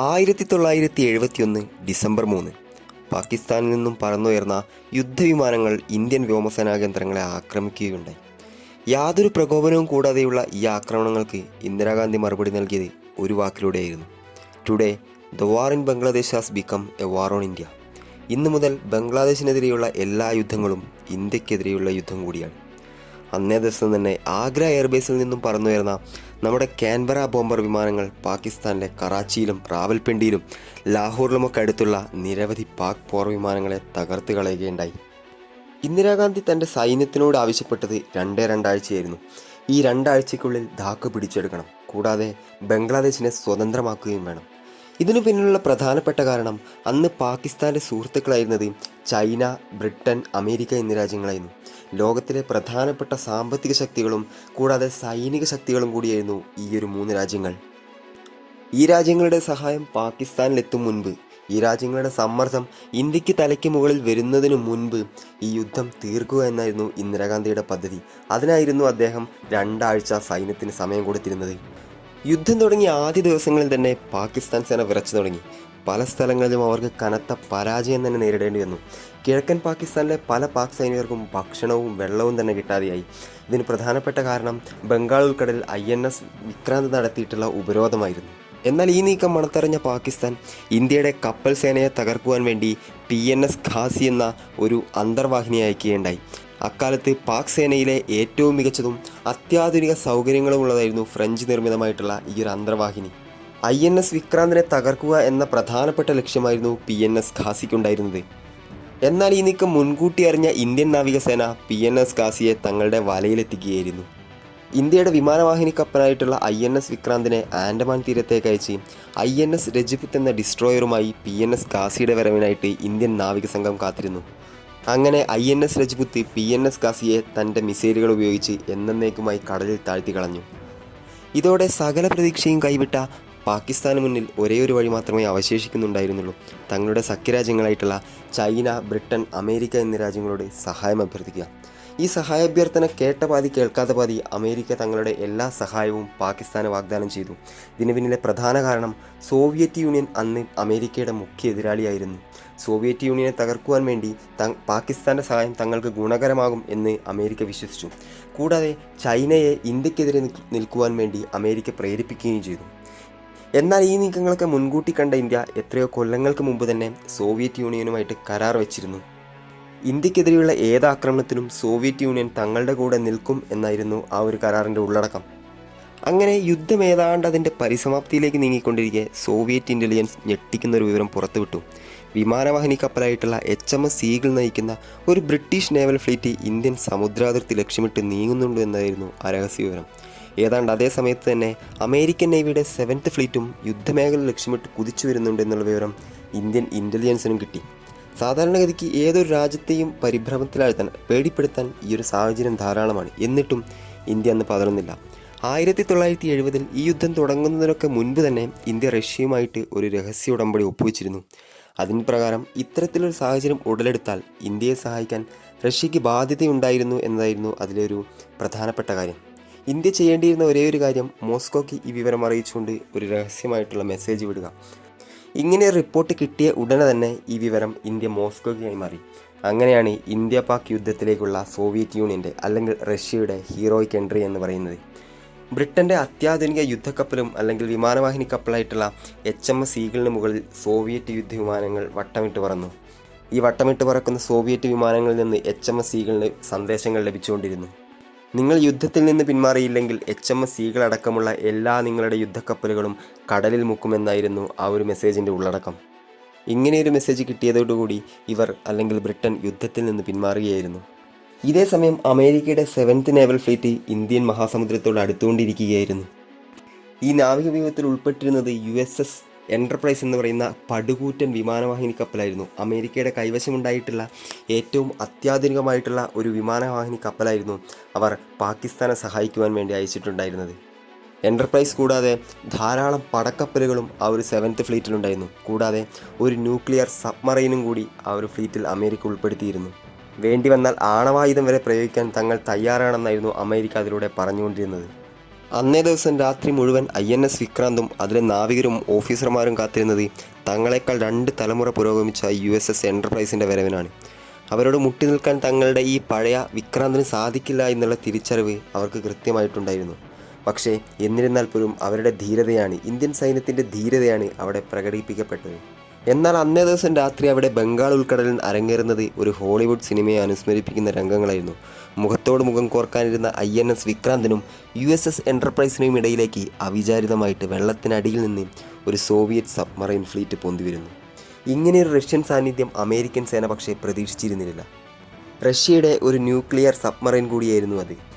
ആയിരത്തി തൊള്ളായിരത്തി എഴുപത്തിയൊന്ന് ഡിസംബർ മൂന്ന്. പാകിസ്ഥാനിൽ നിന്നും പറന്നുയർന്ന യുദ്ധവിമാനങ്ങൾ ഇന്ത്യൻ വ്യോമസേനാ കേന്ദ്രങ്ങളെ ആക്രമിക്കുകയുണ്ടായി. യാതൊരു പ്രകോപനവും കൂടാതെയുള്ള ഈ ആക്രമണങ്ങൾക്ക് ഇന്ദിരാഗാന്ധി മറുപടി നൽകിയത് ഒരു വാക്കിലൂടെയായിരുന്നു. Today the war in Bangladesh has become a war on India ഇന്നു മുതൽ ബംഗ്ലാദേശിനെതിരെയുള്ള എല്ലാ യുദ്ധങ്ങളും ഇന്ത്യക്കെതിരെയുള്ള യുദ്ധം കൂടിയാണ്. അന്നേ ദിവസം തന്നെ ആഗ്ര എയർബേസിൽ നിന്നും പറന്നുയർന്ന നമ്മുടെ കാൻബറ ബോംബർ വിമാനങ്ങൾ പാകിസ്ഥാനിലെ കറാച്ചിയിലും റാവൽപിണ്ടിയിലും ലാഹോറിലുമൊക്കെ അടുത്തുള്ള നിരവധി പാക് പോർ വിമാനങ്ങളെ തകർത്ത് കളയുകയുണ്ടായി. ഇന്ദിരാഗാന്ധി തന്റെ സൈന്യത്തിനോട് ആവശ്യപ്പെട്ടത് രണ്ടേ രണ്ടാഴ്ചയായിരുന്നു. ഈ രണ്ടാഴ്ചയ്ക്കുള്ളിൽ ധാക്ക് പിടിച്ചെടുക്കണം. കൂടാതെ ബംഗ്ലാദേശിനെ സ്വതന്ത്രമാക്കുകയും വേണം. ഇതിനു പിന്നിലുള്ള പ്രധാനപ്പെട്ട കാരണം അന്ന് പാകിസ്ഥാന്റെ സുഹൃത്തുക്കളായിരുന്നത് ചൈന ബ്രിട്ടൻ അമേരിക്ക എന്നീ രാജ്യങ്ങളായിരുന്നു. ലോകത്തിലെ പ്രധാനപ്പെട്ട സാമ്പത്തിക ശക്തികളും കൂടാതെ സൈനിക ശക്തികളും കൂടിയായിരുന്നു ഈ ഒരു മൂന്ന് രാജ്യങ്ങൾ. ഈ രാജ്യങ്ങളുടെ സഹായം പാകിസ്ഥാനിലെത്തും മുൻപ് ഈ രാജ്യങ്ങളുടെ സമ്മർദ്ദം ഇന്ത്യയ്ക്ക് തലയ്ക്ക് മുകളിൽ വരുന്നതിന് മുൻപ് ഈ യുദ്ധം തീർക്കുക എന്നായിരുന്നു ഇന്ദിരാഗാന്ധിയുടെ പദ്ധതി. അതിനായിരുന്നു അദ്ദേഹം രണ്ടാഴ്ച സൈന്യത്തിന് സമയം കൊടുത്തിരുന്നത്. യുദ്ധം തുടങ്ങിയ ആദ്യ ദിവസങ്ങളിൽ തന്നെ പാകിസ്ഥാൻ സേന വിറച്ചു തുടങ്ങി. പല സ്ഥലങ്ങളിലും അവർക്ക് കനത്ത പരാജയം തന്നെ നേരിടേണ്ടി വന്നു. കിഴക്കൻ പാകിസ്ഥാനിലെ പല പാക് സൈനികർക്കും ഭക്ഷണവും വെള്ളവും തന്നെ കിട്ടാതെയായി. ഇതിന് പ്രധാനപ്പെട്ട കാരണം ബംഗാൾ ഉൾക്കടലിൽ ഐ എൻ എസ് വിക്രാന്ത് നടത്തിയിട്ടുള്ള ഉപരോധമായിരുന്നു. എന്നാൽ ഈ നീക്കം മണത്തറിഞ്ഞ പാകിസ്ഥാൻ ഇന്ത്യയുടെ കപ്പൽ സേനയെ തകർക്കുവാൻ വേണ്ടി പി എൻ എസ് ഖാസി എന്ന ഒരു അന്തർവാഹിനി അയക്കുകയുണ്ടായി. അക്കാലത്ത് പാക് സേനയിലെ ഏറ്റവും മികച്ചതും അത്യാധുനിക സൗകര്യങ്ങളുമുള്ളതായിരുന്നു ഫ്രഞ്ച് നിർമ്മിതമായിട്ടുള്ള ഈ ഒരു അന്തർവാഹിനി. ഐ എൻ എസ് വിക്രാന്തിനെ തകർക്കുക എന്ന പ്രധാനപ്പെട്ട ലക്ഷ്യമായിരുന്നു പി എൻ എസ് ഖാസിക്കുണ്ടായിരുന്നത്. എന്നാൽ ഈ നീക്കം മുൻകൂട്ടി അറിഞ്ഞ ഇന്ത്യൻ നാവികസേന പി എൻ എസ് ഖാസിയെ തങ്ങളുടെ വലയിലെത്തിക്കുകയായിരുന്നു. ഇന്ത്യയുടെ വിമാനവാഹിനി കപ്പലായിട്ടുള്ള ഐ എൻ എസ് വിക്രാന്തിനെ ആൻഡമാൻ തീരത്തേക്ക് അയച്ച് ഐ എൻ എസ് രജിപുത്ത് എന്ന ഡിസ്ട്രോയറുമായി പി എൻ എസ് ഖാസിയുടെ വരവിനായിട്ട് ഇന്ത്യൻ നാവിക സംഘം കാത്തിരുന്നു. അങ്ങനെ I N S Rajput P N S കാസിയെ തന്റെ മിസൈലുകൾ ഉപയോഗിച്ച് എന്നേക്കുമായി കടലിൽ താഴ്ത്തി കളഞ്ഞു. ഇതോടെ സകല പ്രതീക്ഷയും കൈവിട്ട പാകിസ്ഥാന് മുന്നിൽ ഒരേ ഒരു വഴി മാത്രമേ അവശേഷിക്കുന്നുണ്ടായിരുന്നുള്ളൂ. തങ്ങളുടെ സഖ്യരാജ്യങ്ങളായിട്ടുള്ള ചൈന ബ്രിട്ടൻ അമേരിക്ക എന്നീ രാജ്യങ്ങളോട് സഹായം അഭ്യർത്ഥിക്കുക. ഈ സഹായാഭ്യർത്ഥന കേട്ട പാതി കേൾക്കാത്ത പാതി അമേരിക്ക തങ്ങളുടെ എല്ലാ സഹായവും പാകിസ്ഥാന് വാഗ്ദാനം ചെയ്തു. ഇതിന് പിന്നിലെ പ്രധാന കാരണം സോവിയറ്റ് യൂണിയൻ അന്ന് അമേരിക്കയുടെ മുഖ്യ എതിരാളിയായിരുന്നു. സോവിയറ്റ് യൂണിയനെ തകർക്കുവാൻ വേണ്ടി പാകിസ്ഥാന്റെ സഹായം തങ്ങൾക്ക് ഗുണകരമാകും എന്ന് അമേരിക്ക വിശ്വസിച്ചു. കൂടാതെ ചൈനയെ ഇന്ത്യക്കെതിരെ നിൽ- നിൽക്കുവാൻ വേണ്ടി അമേരിക്ക പ്രേരിപ്പിക്കുകയും ചെയ്തു. എന്നാൽ ഈ നീക്കങ്ങളൊക്കെ മുൻകൂട്ടി കണ്ട ഇന്ത്യ എത്രയോ കൊല്ലങ്ങൾക്ക് മുമ്പ് തന്നെ സോവിയറ്റ് യൂണിയനുമായിട്ട് കരാർ വെച്ചിരുന്നു. ഇന്ത്യക്കെതിരെയുള്ള ഏത് ആക്രമണത്തിനും സോവിയറ്റ് യൂണിയൻ തങ്ങളുടെ കൂടെ നിൽക്കും എന്നായിരുന്നു ആ ഒരു കരാറിന്റെ ഉള്ളടക്കം. അങ്ങനെ യുദ്ധം ഏതാണ്ട് അതിന്റെ പരിസമാപ്തിയിലേക്ക് നീങ്ങിക്കൊണ്ടിരിക്കെ സോവിയറ്റ് ഇന്റലിജൻസ് ഞെട്ടിക്കുന്ന ഒരു വിവരം പുറത്തുവിട്ടു. വിമാനവാഹിനി കപ്പലായിട്ടുള്ള എച്ച് എം എസ് സീഗിൾ നയിക്കുന്ന ഒരു ബ്രിട്ടീഷ് നേവൽ ഫ്ലീറ്റ് ഇന്ത്യൻ സമുദ്രാതിർത്തി ലക്ഷ്യമിട്ട് നീങ്ങുന്നുണ്ട് എന്നായിരുന്നു ആ രഹസ്യ വിവരം. ഏതാണ്ട് അതേ സമയത്ത് തന്നെ അമേരിക്കൻ നേവിയുടെ സെവൻത്ത് ഫ്ലീറ്റും യുദ്ധമേഖല ലക്ഷ്യമിട്ട് കുതിച്ചു വരുന്നുണ്ട് എന്നുള്ള വിവരം ഇന്ത്യൻ ഇന്റലിജൻസിനും കിട്ടി. സാധാരണഗതിക്ക് ഏതൊരു രാജ്യത്തെയും പരിഭ്രമത്തിലാഴ്ത്താൻ പേടിപ്പെടുത്താൻ ഈ ഒരു സാഹചര്യം ധാരാളമാണ്. എന്നിട്ടും ഇന്ത്യ അന്ന് പതറുന്നില്ല ആയിരത്തി തൊള്ളായിരത്തി എഴുപതിൽ ഈ യുദ്ധം തുടങ്ങുന്നതിനൊക്കെ മുൻപ് തന്നെ ഇന്ത്യ റഷ്യയുമായിട്ട് ഒരു രഹസ്യ ഉടമ്പടി ഒപ്പുവെച്ചിരുന്നു. അതിന് പ്രകാരം ഇത്തരത്തിലൊരു സാഹചര്യം ഉടലെടുത്താൽ ഇന്ത്യയെ സഹായിക്കാൻ റഷ്യയ്ക്ക് ബാധ്യതയുണ്ടായിരുന്നു എന്നതായിരുന്നു അതിലെ ഒരു പ്രധാനപ്പെട്ട കാര്യം. ഇന്ത്യ ചെയ്യേണ്ടിയിരുന്ന ഒരേ ഒരു കാര്യം മോസ്കോയ്ക്ക് ഈ വിവരം അറിയിച്ചുകൊണ്ട് ഒരു രഹസ്യമായിട്ടുള്ള മെസ്സേജ് വിടുക. ഇങ്ങനെ റിപ്പോർട്ട് കിട്ടിയ ഉടനെ തന്നെ ഈ വിവരം ഇന്ത്യ മോസ്കോയ്ക്ക് കൈമാറി അങ്ങനെയാണ് ഇന്ത്യ പാക് യുദ്ധത്തിലേക്കുള്ള സോവിയറ്റ് യൂണിയന്റെ അല്ലെങ്കിൽ റഷ്യയുടെ ഹീറോയിക് എൻട്രി എന്ന് പറയുന്നത്. ബ്രിട്ടന്റെ അത്യാധുനിക യുദ്ധക്കപ്പലും അല്ലെങ്കിൽ വിമാനവാഹിനി കപ്പലായിട്ടുള്ള എച്ച് എം എസ് സീഗിളിന് മുകളിൽ സോവിയറ്റ് യുദ്ധവിമാനങ്ങൾ വട്ടമിട്ട് പറന്നു. ഈ വട്ടമിട്ട് പറക്കുന്ന സോവിയറ്റ് വിമാനങ്ങളിൽ നിന്ന് എച്ച് എം എസ് സീഗിളിന് സന്ദേശങ്ങൾ ലഭിച്ചുകൊണ്ടിരുന്നു. നിങ്ങൾ യുദ്ധത്തിൽ നിന്ന് പിന്മാറിയില്ലെങ്കിൽ എച്ച് എം എസ് സികളടക്കമുള്ള എല്ലാ നിങ്ങളുടെ യുദ്ധക്കപ്പലുകളും കടലിൽ മുക്കുമെന്നായിരുന്നു ആ ഒരു മെസ്സേജിന്റെ ഉള്ളടക്കം. ഇങ്ങനെയൊരു മെസ്സേജ് കിട്ടിയതോടുകൂടി ഇവർ അല്ലെങ്കിൽ ബ്രിട്ടൻ യുദ്ധത്തിൽ നിന്ന് പിന്മാറുകയായിരുന്നു. ഇതേ സമയം അമേരിക്കയുടെ സെവൻത്ത് നേവൽ ഫ്ലീറ്റ് ഇന്ത്യൻ മഹാസമുദ്രത്തോട് അടുത്തുകൊണ്ടിരിക്കുകയായിരുന്നു. ഈ നാവിക വ്യൂഹത്തിൽ ഉൾപ്പെട്ടിരുന്നത് യു എസ് എസ് എന്റർപ്രൈസ് എന്ന് പറയുന്ന പടുകൂറ്റൻ വിമാനവാഹിനി കപ്പലായിരുന്നു. അമേരിക്കയുടെ കൈവശമുണ്ടായിട്ടുള്ള ഏറ്റവും അത്യാധുനികമായിട്ടുള്ള ഒരു വിമാനവാഹിനി കപ്പലായിരുന്നു അവർ പാകിസ്ഥാനെ സഹായിക്കുവാൻ വേണ്ടി അയച്ചിട്ടുണ്ടായിരുന്നത്. എന്റർപ്രൈസ് കൂടാതെ ധാരാളം പടക്കപ്പലുകളും ആ ഒരു സെവൻത്ത് ഫ്ലീറ്റിലുണ്ടായിരുന്നു കൂടാതെ ഒരു ന്യൂക്ലിയർ സബ്മറൈനും കൂടി ആ ഒരു ഫ്ലീറ്റിൽ അമേരിക്ക ഉൾപ്പെടുത്തിയിരുന്നു. വേണ്ടി വന്നാൽ ആണവായുധം വരെ പ്രയോഗിക്കാൻ തങ്ങൾ തയ്യാറാണെന്നായിരുന്നു അമേരിക്ക അതിലൂടെ പറഞ്ഞുകൊണ്ടിരുന്നത്. അന്നേ ദിവസം രാത്രി മുഴുവൻ ഐ എൻ എസ് വിക്രാന്തും അതിലെ നാവികരും ഓഫീസർമാരും കാത്തിരുന്നത് തങ്ങളെക്കാൾ രണ്ട് തലമുറ പുരോഗമിച്ച യു എസ് എസ് എന്റർപ്രൈസിന്റെ വരവിനാണ്. അവരോട് മുട്ടി നിൽക്കാൻ തങ്ങളുടെ ഈ പഴയ വിക്രാന്തിന് സാധിക്കില്ല എന്നുള്ള തിരിച്ചറിവ് അവർക്ക് കൃത്യമായിട്ടുണ്ടായിരുന്നു. പക്ഷേ എന്നിരുന്നാൽ പോലും അവരുടെ ധീരതയാണ് ഇന്ത്യൻ സൈന്യത്തിന്റെ ധീരതയാണ് അവിടെ പ്രകടിപ്പിക്കപ്പെട്ടത്. എന്നാൽ അന്നേ ദിവസം രാത്രി അവിടെ ബംഗാൾ ഉൾക്കടലിൽ അരങ്ങേറുന്നത് ഒരു ഹോളിവുഡ് സിനിമയെ അനുസ്മരിപ്പിക്കുന്ന രംഗങ്ങളായിരുന്നു. മുഖത്തോട് മുഖം കോർക്കാനിരുന്ന ഐ എൻ എസ് വിക്രാന്തിനും യു എസ് എസ് എന്റർപ്രൈസിനും ഇടയിലേക്ക് അവിചാരിതമായിട്ട് വെള്ളത്തിനടിയിൽ നിന്ന് ഒരു സോവിയറ്റ് സബ്മറൈൻ ഫ്ലീറ്റ് പൊന്തിവരുന്നു. ഇങ്ങനെയൊരു റഷ്യൻ സാന്നിധ്യം അമേരിക്കൻ സേന പക്ഷേ പ്രതീക്ഷിച്ചിരുന്നില്ല. റഷ്യയുടെ ഒരു ന്യൂക്ലിയർ സബ്മറൈൻ കൂടിയായിരുന്നു അത്.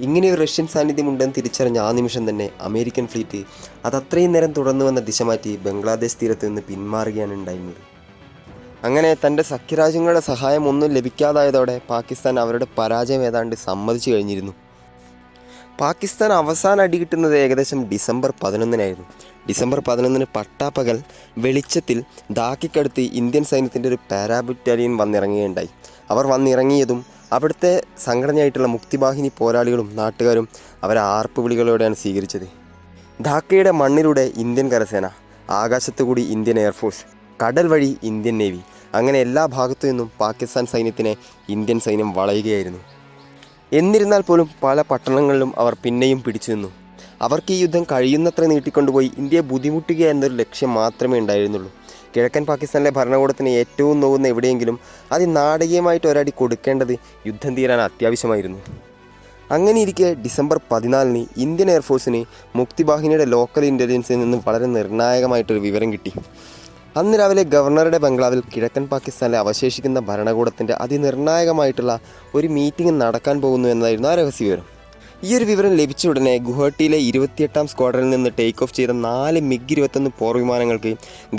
ഇങ്ങനെയൊരു റഷ്യൻ സാന്നിധ്യം ഉണ്ടെന്ന് തിരിച്ചറിഞ്ഞ ആ നിമിഷം തന്നെ അമേരിക്കൻ ഫ്ലീറ്റ് അത് അത്രയും നേരം തുടർന്നു വന്ന ദിശ മാറ്റി ബംഗ്ലാദേശ് തീരത്ത് നിന്ന് പിന്മാറുകയാണ് ഉണ്ടായിരുന്നത്. അങ്ങനെ തന്റെ സഖ്യരാജ്യങ്ങളുടെ സഹായം ഒന്നും ലഭിക്കാതായതോടെ പാകിസ്ഥാൻ അവരുടെ പരാജയം ഏതാണ്ട് സമ്മതിച്ചു കഴിഞ്ഞിരുന്നു. പാകിസ്ഥാൻ അവസാന അടി കിട്ടുന്നത് ഏകദേശം ഡിസംബർ പതിനൊന്നിനായിരുന്നു. ഡിസംബർ പതിനൊന്നിന് പട്ടാപ്പകൽ വെളിച്ചത്തിൽ ദാക്കിക്കടുത്ത് ഇന്ത്യൻ സൈന്യത്തിന്റെ ഒരു പാരാബറ്റാലിയൻ വന്നിറങ്ങുകയുണ്ടായി. അവർ വന്നിറങ്ങിയതും അവിടുത്തെ സംഘടനയായിട്ടുള്ള മുക്തിവാഹിനി പോരാളികളും നാട്ടുകാരും അവരെ ആർപ്പ് വിളികളോടെയാണ് സ്വീകരിച്ചത്. ധാക്കയുടെ മണ്ണിലൂടെ ഇന്ത്യൻ കരസേന ആകാശത്തുകൂടി ഇന്ത്യൻ എയർഫോഴ്സ് കടൽ വഴി ഇന്ത്യൻ നേവി അങ്ങനെ എല്ലാ ഭാഗത്തു നിന്നും പാകിസ്ഥാൻ സൈന്യത്തിനെ ഇന്ത്യൻ സൈന്യം വളയുകയായിരുന്നു. എന്നിരുന്നാൽ പോലും പല പട്ടണങ്ങളിലും അവർ പിന്നെയും പിടിച്ചു നിന്നു. അവർക്ക് ഈ യുദ്ധം കഴിയുന്നത്ര നീട്ടിക്കൊണ്ടുപോയി ഇന്ത്യയെ ബുദ്ധിമുട്ടുക എന്നൊരു ലക്ഷ്യം മാത്രമേ ഉണ്ടായിരുന്നുള്ളൂ. കിഴക്കൻ പാകിസ്ഥാനിലെ ഭരണകൂടത്തിന് ഏറ്റവും നോവുന്ന എവിടെയെങ്കിലും അത് നാടകീയമായിട്ട് ഒരടി കൊടുക്കേണ്ടത് യുദ്ധം തീരാൻ അത്യാവശ്യമായിരുന്നു. അങ്ങനെ ഇരിക്കെ ഡിസംബർ പതിനാലിന് ഇന്ത്യൻ എയർഫോഴ്സിന് മുക്തിവാഹിനിയുടെ ലോക്കൽ ഇന്റലിജൻസിൽ നിന്ന് വളരെ നിർണായകമായിട്ടൊരു വിവരം കിട്ടി. അന്ന് രാവിലെ ഗവർണറുടെ ബംഗ്ലാവിൽ കിഴക്കൻ പാകിസ്ഥാനിലെ അവശേഷിക്കുന്ന ഭരണകൂടത്തിന്റെ അതിനിർണായകമായിട്ടുള്ള ഒരു മീറ്റിംഗ് നടക്കാൻ പോകുന്നു എന്നതായിരുന്നു ആ രഹസ്യ വിവരം ഈ ഒരു വിവരം ലഭിച്ച ഉടനെ ഗുവാഹട്ടിയിലെ ഇരുപത്തിയെട്ടാം സ്ക്വാഡറിൽ നിന്ന് ടേക്ക് ഓഫ് ചെയ്ത നാല് മിഗ് ഇരുപത്തൊന്ന് പോർ വിമാനങ്ങൾക്ക്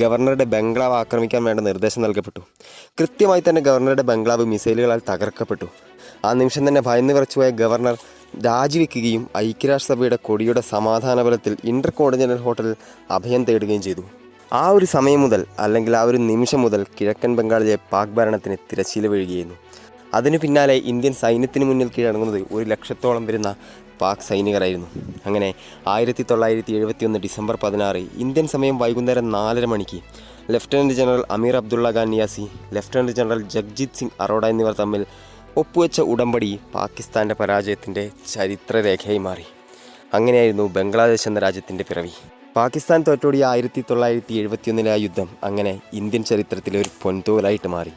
ഗവർണറുടെ ബംഗ്ലാവ് ആക്രമിക്കാൻ വേണ്ട നിർദ്ദേശം നൽകപ്പെട്ടു. കൃത്യമായി തന്നെ ഗവർണറുടെ ബംഗ്ലാവ് മിസൈലുകളാൽ തകർക്കപ്പെട്ടു. ആ നിമിഷം തന്നെ ഭയന്ന് വിറച്ചുപോയ ഗവർണർ രാജിവെക്കുകയും ഐക്യരാഷ്ട്രസഭയുടെ കൊടിയുടെ സമാധാന ബലത്തിൽ ഇന്റർ കോർഡിനൽ ഹോട്ടലിൽ അഭയം തേടുകയും ചെയ്തു. ആ ഒരു സമയം മുതൽ അല്ലെങ്കിൽ ആ ഒരു നിമിഷം മുതൽ കിഴക്കൻ ബംഗാളിലെ പാക് ഭരണത്തിന് തിരശ്ശീല വീഴുകയായിരുന്നു. അതിനു പിന്നാലെ ഇന്ത്യൻ സൈന്യത്തിന് മുന്നിൽ കീഴടങ്ങുന്നത് ഒരു ലക്ഷത്തോളം വരുന്ന പാക് സൈനികരായിരുന്നു. അങ്ങനെ ആയിരത്തി തൊള്ളായിരത്തി എഴുപത്തി ഒന്ന് ഡിസംബർ പതിനാറ് ഇന്ത്യൻ സമയം വൈകുന്നേരം നാലര മണിക്ക് lieutenant general Amir Abdullah Khan Niazi lieutenant general Jagjit Singh Aurora എന്നിവർ തമ്മിൽ ഒപ്പുവെച്ച ഉടമ്പടി പാകിസ്ഥാന്റെ പരാജയത്തിന്റെ ചരിത്രരേഖയായി മാറി. അങ്ങനെയായിരുന്നു ബംഗ്ലാദേശ് എന്ന രാജ്യത്തിന്റെ പിറവി. പാകിസ്ഥാൻ തോറ്റോടിയ ആയിരത്തി തൊള്ളായിരത്തി എഴുപത്തിയൊന്നിലെ ആ യുദ്ധം അങ്ങനെ ഇന്ത്യൻ ചരിത്രത്തിലെ ഒരു പൊൻതോലായിട്ട് മാറി.